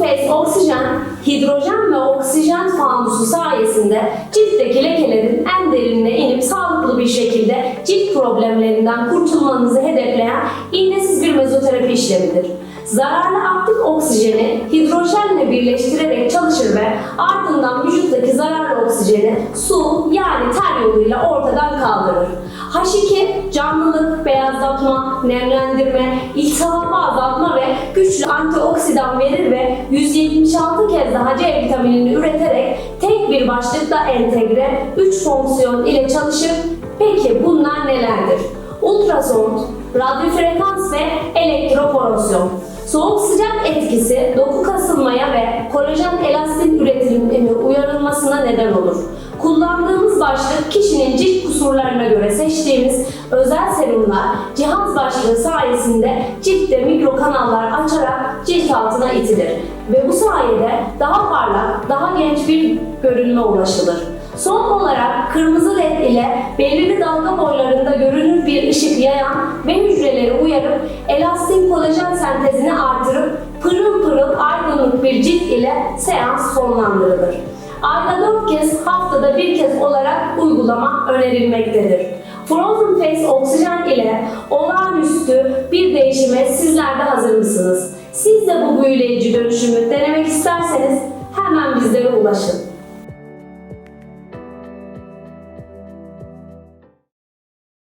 Face Oksijen, hidrojen ve oksijen fanusu sayesinde ciltteki lekelerin en derinine inip sağlıklı bir şekilde cilt problemlerinden kurtulmanızı hedefleyen iğnesiz bir mezoterapi işlemidir. Zararlı aktif oksijeni hidrojenle birleştirerek çalışır ve ardından vücuttaki zararlı oksijeni su yani ter yoluyla ortadan. H2 canlılık, beyazlatma, nemlendirme, iltihabı azaltma ve güçlü antioksidan verir ve 176 kez daha C vitaminini üreterek tek bir başlıkta entegre 3 fonksiyon ile çalışır. Peki bunlar nelerdir? Ultrason, radyofrekans ve elektroporasyon. Soğuk sıcak etkisi doku kasılmaya ve kolajen elastin üretiminin uyarılmasına neden olur. Kullandığımız başlık kişinin cilt kusurlarına göre özel serumlar cihaz başlığı sayesinde ciltte mikro kanallar açarak cilt altına itilir ve bu sayede daha parlak, daha genç bir görünme ulaşılır. Son olarak kırmızı led ile belirli dalga boylarında görünür bir ışık yayan ve hücreleri uyarıp elastin kolajen sentezini artırıp pırıl pırıl aydınlık bir cilt ile seans sonlandırılır. Ayda 4 kez, haftada bir kez olarak uygulama önerilmektedir. Frozen Face oksijen ile olağanüstü bir değişime sizler de hazır mısınız? Siz de bu büyüleyici dönüşümü denemek isterseniz hemen bizlere ulaşın.